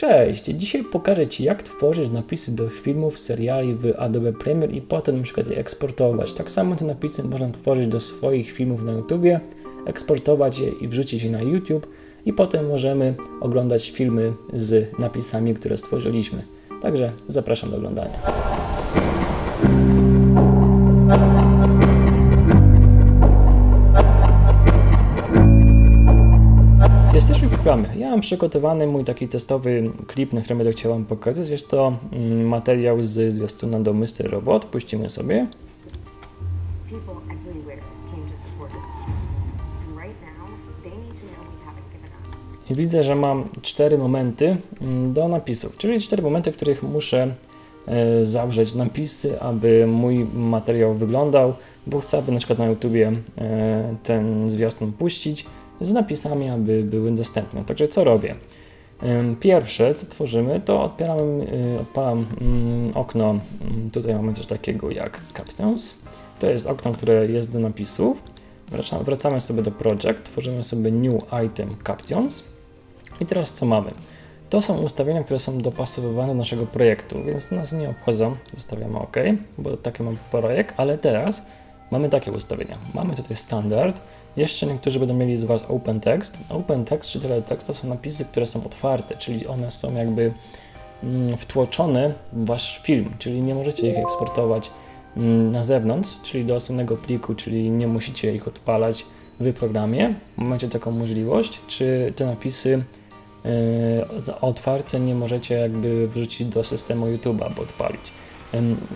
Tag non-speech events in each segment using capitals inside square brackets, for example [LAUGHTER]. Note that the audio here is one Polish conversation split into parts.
Cześć! Dzisiaj pokażę Ci jak tworzyć napisy do filmów, seriali w Adobe Premiere i potem przykład je eksportować. Tak samo te napisy można tworzyć do swoich filmów na YouTubie, eksportować je i wrzucić je na YouTube i potem możemy oglądać filmy z napisami, które stworzyliśmy. Także zapraszam do oglądania. Ja mam przygotowany mój taki testowy klip, na którym będę chciał Wam pokazać. Jest to mm, materiał z zwiastuna do Mr. Robot. Puścimy sobie. I widzę, że mam cztery momenty mm, do napisów, czyli cztery momenty, w których muszę e, zawrzeć napisy, aby mój materiał wyglądał, bo chcę, aby na przykład na YouTubie e, ten zwiastun puścić z napisami, aby były dostępne. Także co robię? Pierwsze, co tworzymy, to y, odpalam mm, okno. mm, Tutaj mamy coś takiego jak Captions. To jest okno, które jest do napisów. Wracamy sobie do Project, tworzymy sobie New Item Captions. I teraz co mamy? To są ustawienia, które są dopasowywane do naszego projektu, więc nas nie obchodzą. Zostawiamy OK, bo taki mam projekt, ale teraz mamy takie ustawienia. Mamy tutaj standard. Jeszcze niektórzy będą mieli z Was Open Text. Open Text czy Teletext to są napisy, które są otwarte, czyli one są jakby mm, wtłoczone w Wasz film, czyli nie możecie ich eksportować mm, na zewnątrz, czyli do osobnego pliku, czyli nie musicie ich odpalać w programie. Macie taką możliwość, czy te napisy e, otwarte nie możecie jakby wrzucić do systemu YouTube albo odpalić.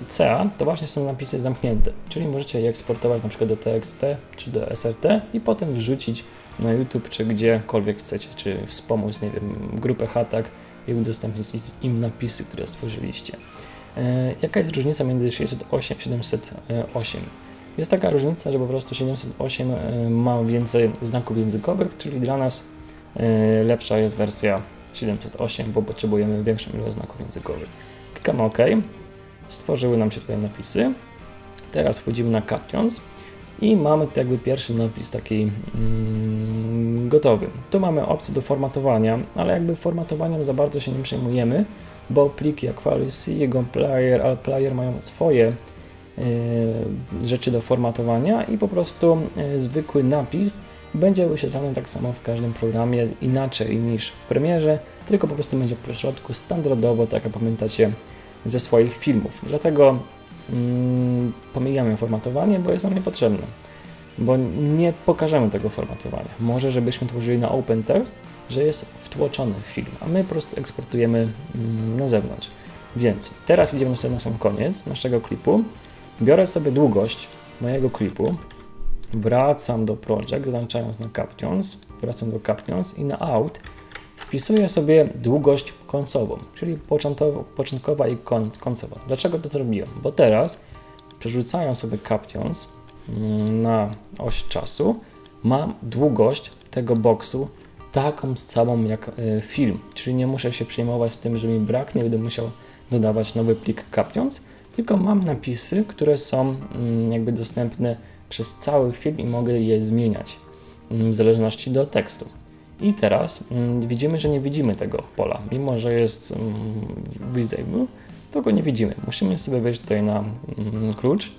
CA to właśnie są napisy zamknięte, czyli możecie je eksportować na przykład do TXT czy do SRT i potem wrzucić na YouTube czy gdziekolwiek chcecie, czy wspomóc, nie wiem, grupę hatak i udostępnić im napisy, które stworzyliście. E, Jaka jest różnica między 608 a 708? Jest taka różnica, że po prostu 708 e, ma więcej znaków językowych, czyli dla nas e, lepsza jest wersja 708, bo potrzebujemy większą ilość znaków językowych. Klikamy OK. Stworzyły nam się tutaj napisy. Teraz wchodzimy na Captions i mamy tutaj jakby pierwszy napis taki mm, gotowy. Tu mamy opcję do formatowania, ale jakby formatowaniem za bardzo się nie przejmujemy, bo pliki jak FileC, jego player, ale player mają swoje e, rzeczy do formatowania i po prostu e, zwykły napis będzie wyświetlany tak samo w każdym programie inaczej niż w Premierze, tylko po prostu będzie po środku standardowo, tak jak pamiętacie ze swoich filmów. Dlatego mm, pomijamy formatowanie, bo jest nam niepotrzebne. Bo nie pokażemy tego formatowania. Może, żebyśmy tworzyli na open text, że jest wtłoczony film, a my po prostu eksportujemy mm, na zewnątrz. Więc teraz idziemy sobie na sam koniec naszego klipu. Biorę sobie długość mojego klipu, wracam do project, zaliczając na Captions, wracam do Captions i na out wpisuję sobie długość końcową, czyli początkowa i koń, końcowa. Dlaczego to zrobiłem? Bo teraz przerzucając sobie Captions mm, na oś czasu, mam długość tego boksu taką samą jak e, film, czyli nie muszę się przejmować tym, że mi braknie, będę musiał dodawać nowy plik Captions, tylko mam napisy, które są mm, jakby dostępne przez cały film i mogę je zmieniać mm, w zależności do tekstu. I teraz mm, widzimy, że nie widzimy tego pola, mimo że jest mm, visible, to go nie widzimy. Musimy sobie wejść tutaj na mm, klucz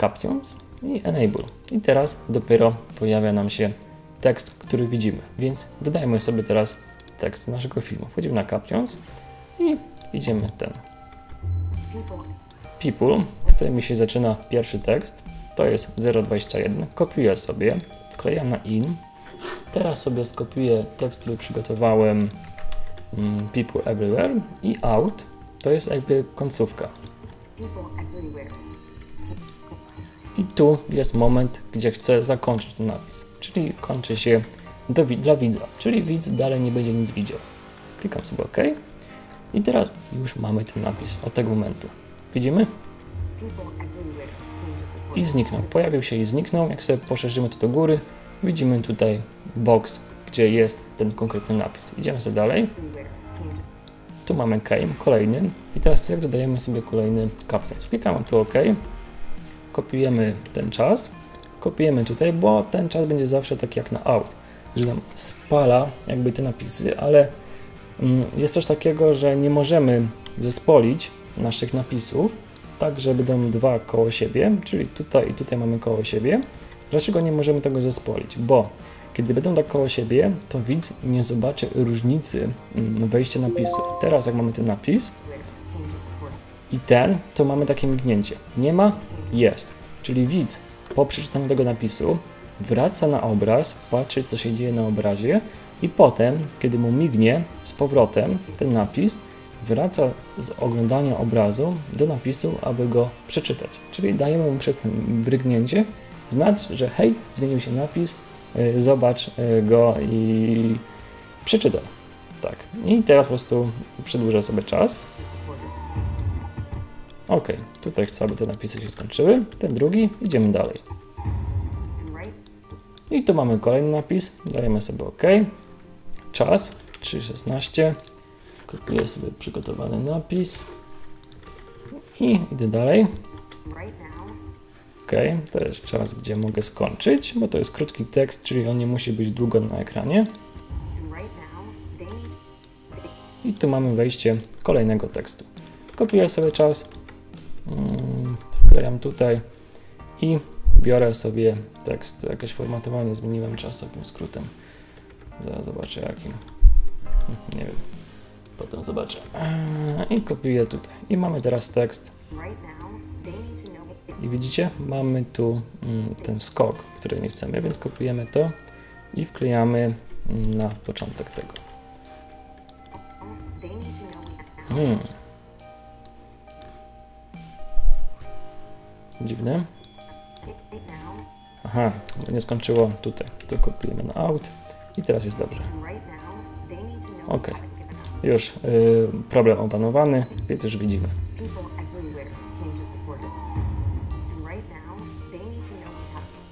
Captions i Enable. I teraz dopiero pojawia nam się tekst, który widzimy. Więc dodajmy sobie teraz tekst do naszego filmu. Wchodzimy na Captions i idziemy ten People people. Tutaj mi się zaczyna pierwszy tekst. To jest 021. Kopiuję sobie, wklejam na in. Teraz sobie skopiuję tekst, który przygotowałem mm, people everywhere i out. To jest jakby końcówka. I tu jest moment, gdzie chcę zakończyć ten napis. Czyli kończy się do, dla widza. Czyli widz dalej nie będzie nic widział. Klikam sobie OK. I teraz już mamy ten napis od tego momentu. Widzimy? I zniknął. Pojawił się i zniknął. Jak sobie poszerzymy to do góry, widzimy tutaj box, gdzie jest ten konkretny napis. Idziemy sobie dalej. Tu mamy claim, kolejny. I teraz jak dodajemy sobie kolejny captions. Klikamy tu OK. Kopiujemy ten czas. Kopiujemy tutaj, bo ten czas będzie zawsze taki jak na out. Że nam spala jakby te napisy, ale Mm, Jest coś takiego, że nie możemy zespolić naszych napisów, tak że będą dwa koło siebie, czyli tutaj i tutaj mamy koło siebie. Dlaczego nie możemy tego zespolić? Bo kiedy będą tak koło siebie, to widz nie zobaczy różnicy mm, wejścia napisów. Teraz jak mamy ten napis i ten, to mamy takie mignięcie. Nie ma? Jest. Czyli widz po przeczytaniu tego napisu wraca na obraz, patrzy co się dzieje na obrazie i potem, kiedy mu mignie z powrotem ten napis, wraca z oglądania obrazu do napisu, aby go przeczytać. Czyli dajemy mu przez ten brygnięcie znać, że hej, zmienił się napis, y, zobacz y, go i przeczytaj. Tak. I teraz po prostu przedłużę sobie czas. Ok, tutaj chcę, aby te napisy się skończyły. Ten drugi, idziemy dalej. I tu mamy kolejny napis, dajemy sobie OK. Czas 3.16. Kopiuję sobie przygotowany napis. I idę dalej. OK, to jest czas, gdzie mogę skończyć, bo to jest krótki tekst, czyli on nie musi być długo na ekranie. I tu mamy wejście kolejnego tekstu. Kopiuję sobie czas, mm, wklejam tutaj i biorę sobie tekst. Jakieś formatowanie zmieniłem czas takim skrótem. Zaraz zobaczę jakim. [LAUGHS] Nie wiem. Potem zobaczę. Eee, I kopiuję tutaj. I mamy teraz tekst. Widzicie, mamy tu mm, ten skok, który nie chcemy, więc kopiujemy to i wklejamy mm, na początek tego. to Hmm. Dziwne. Aha, nie skończyło tutaj. Tu kopiujemy na out i teraz jest dobrze. to up. Już y, problem opanowany, więc już widzimy.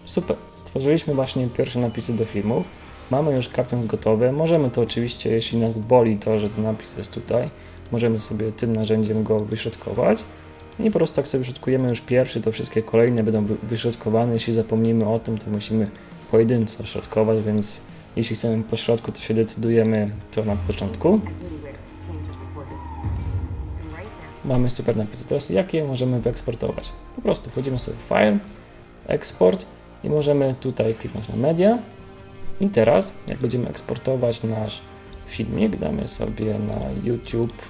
Super, stworzyliśmy właśnie pierwsze napisy do filmów. Mamy już kapiąc gotowe. Możemy to oczywiście, jeśli nas boli to, że ten napis jest tutaj, możemy sobie tym narzędziem go wyśrodkować. I po prostu jak sobie wyśrodkujemy już pierwszy, to wszystkie kolejne będą wy- wyśrodkowane. Jeśli zapomnimy o tym, to musimy pojedynczo środkować, więc jeśli chcemy po środku, to się decydujemy to na początku. Mamy super napisy. Teraz jakie możemy wyeksportować? Po prostu wchodzimy sobie w File, Export i możemy tutaj kliknąć na Media. I teraz, jak będziemy eksportować nasz filmik, damy sobie na YouTube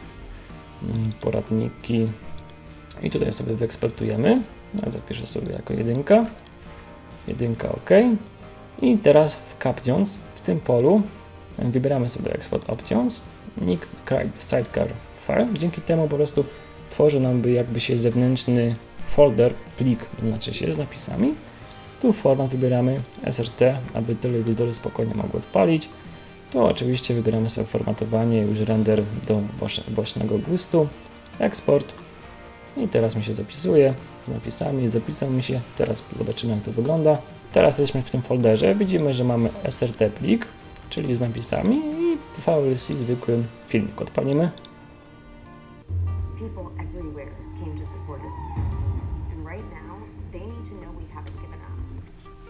mm, poradniki i tutaj sobie wyeksportujemy. Ja zapiszę sobie jako jedynka. Jedynka OK. I teraz w Captions, w tym polu e, wybieramy sobie Export Options, Nick Sidecar File. Dzięki temu po prostu tworzy nam by jakby się zewnętrzny folder, plik znaczy się z napisami. Tu format wybieramy SRT, aby telewizory spokojnie mogły odpalić. Tu oczywiście wybieramy sobie formatowanie, już render do własnego gustu, eksport. I teraz mi się zapisuje z napisami, zapisał mi się. Teraz zobaczymy jak to wygląda. Teraz jesteśmy w tym folderze, widzimy, że mamy SRT plik, czyli z napisami i VLC zwykły filmik. Odpalimy.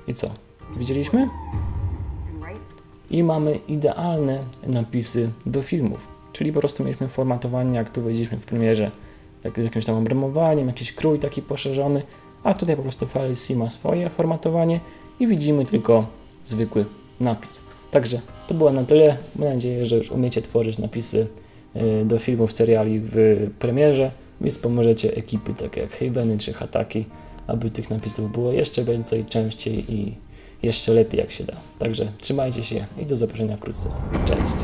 I co? Widzieliśmy? I mamy idealne napisy do filmów. Czyli po prostu mieliśmy formatowanie, jak tu widzieliśmy w premierze, z jakimś tam obramowaniem, jakiś krój taki poszerzony, a tutaj po prostu VLC ma swoje formatowanie i widzimy tylko zwykły napis. Także to było na tyle. Mam nadzieję, że już umiecie tworzyć napisy y, do filmów, seriali w premierze, więc pomożecie ekipy takie jak Haveny czy Hataki, aby tych napisów było jeszcze więcej, częściej i jeszcze lepiej jak się da. Także trzymajcie się i do zobaczenia wkrótce. Cześć!